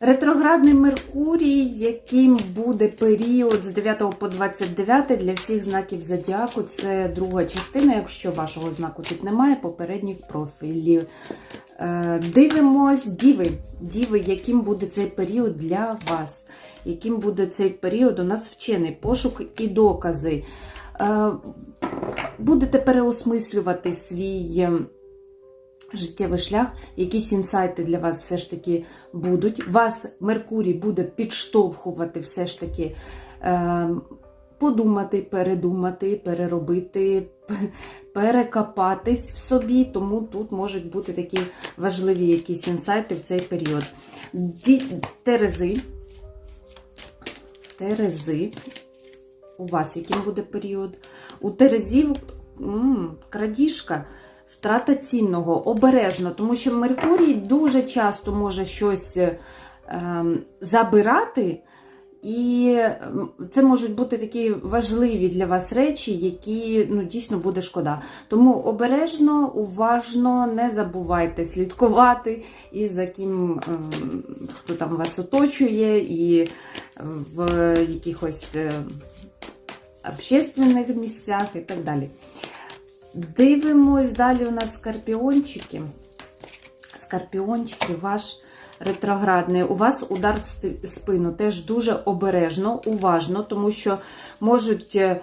Ретроградний Меркурій, яким буде період з 9 по 29 для всіх знаків зодіаку. Це друга частина, якщо вашого знаку тут немає, попередній в профілі. Е, Дивимось, діви, діви, яким буде цей період для вас. Яким буде цей період? У нас вчений пошук і докази. Е, Будете переосмислювати свій. Життєвий шлях, якісь інсайти для вас все ж таки будуть. Вас Меркурій буде підштовхувати все ж таки е, подумати, передумати, переробити, перекопатись в собі, тому тут можуть бути такі важливі якісь інсайти в цей період. Ді, терези. Терези. У вас яким буде період? У Терезів м, крадіжка, втрата цінного, обережно, тому що Меркурій дуже часто може щось е, ем, забирати, і це можуть бути такі важливі для вас речі, які ну, дійсно буде шкода. Тому обережно, уважно, не забувайте слідкувати і за ким ем, хто там вас оточує, і в якихось. е, общественних місцях і так далі. Дивимось далі у нас скорпіончики. Скорпіончики, ваш ретроградний. У вас удар в спину теж дуже обережно, уважно, тому що можуть е,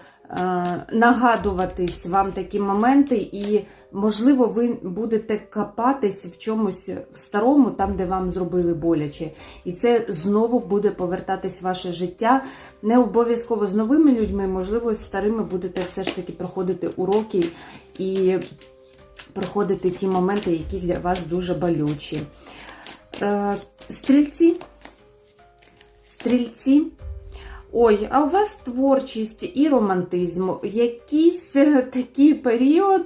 нагадуватись вам такі моменти, і, можливо, ви будете копатись в чомусь старому, там, де вам зробили боляче. І це знову буде повертатись в ваше життя. Не обов'язково з новими людьми, можливо, з старими будете все ж таки проходити уроки і проходити ті моменти, які для вас дуже болючі. Е, Стрільці. Стрільці. Ой, а у вас творчість і романтизм, якийсь е, такий період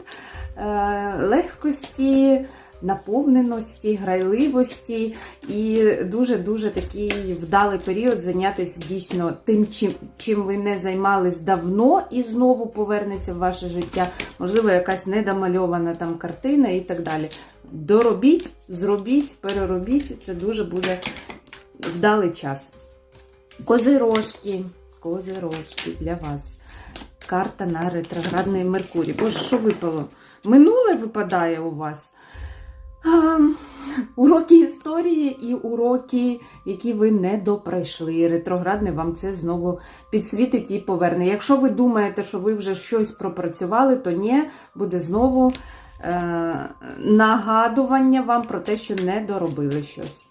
е, легкості, наповненості, грайливості і дуже-дуже такий вдалий період зайнятися дійсно тим, чим, чим ви не займались давно і знову повернеться в ваше життя. Можливо, якась недомальована там картина і так далі. Доробіть, зробіть, переробіть. Це дуже буде вдалий час. Козирожки. Козирожки для вас. Карта на ретроградний Меркурій. Боже, що випало? Минуле випадає у вас. А, уроки історії і уроки, які ви не допройшли. Ретроградний вам це знову підсвітить і поверне. Якщо ви думаєте, що ви вже щось пропрацювали, то ні, буде знову е, нагадування вам про те, що не доробили щось.